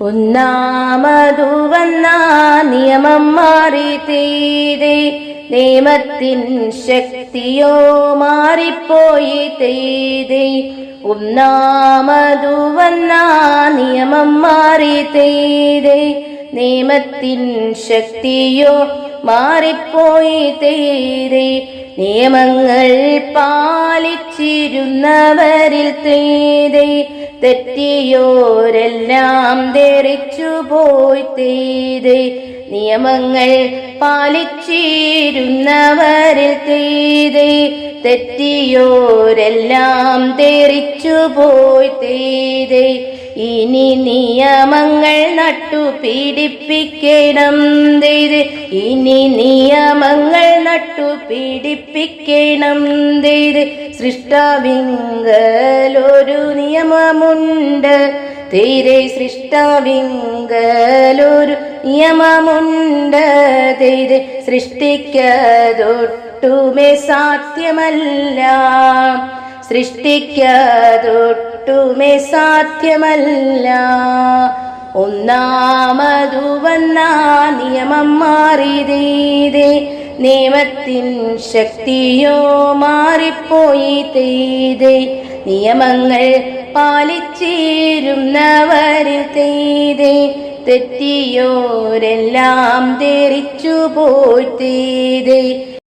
ഒന്നാമതു വന്ന നിയമം മാറി തീരെ നിയമത്തിൻ ശക്തിയോ മാറിപ്പോയി തീരെ. ഒന്നാമതു വന്ന നിയമം മാറി തീരെ നിയമത്തിൻ ശക്തിയോ മാറിപ്പോയി തീരെ. നിയമങ്ങൾ പാലിച്ചിരുന്നവരിൽ തെയ്തേ തെറ്റിയോരെല്ലാം തെറിച്ചു പോയി തെയ്തേ നിയമങ്ങൾ പാലിച്ചിരുന്നവരിൽ തെയ്തേ തെറ്റിയോരെല്ലാം തെറിച്ചു പോയി തെയ്തേ ഇനി നിയമങ്ങൾ നട്ടു പീഡിപ്പിക്കണം തെയ്ത് ഇനി നിയമങ്ങൾ നട്ടു നട്ടുപിടിപ്പിക്കണം തെയ്ത് സൃഷ്ടാവിങ്കലൊരു നിയമമുണ്ട്. തീരെ സൃഷ്ടാവിങ്കലൊരു നിയമമുണ്ട് തീരെ സൃഷ്ടിക്കതൊട്ടുമേ സാധ്യമല്ല. സൃഷ്ടിക്കതൊട്ടുമേ സാധ്യമല്ല. ഒന്നാമതു വന്ന നിയമം മാറിയതേ നിയമത്തിൻ ശക്തിയോ മാറിപ്പോയി തെയ്തേ നിയമങ്ങൾ പാലിച്ചേരുന്നവരിൽ തെയ്തേ തെറ്റിയോരെല്ലാം തെറിച്ചു പോയി തെയ്തേ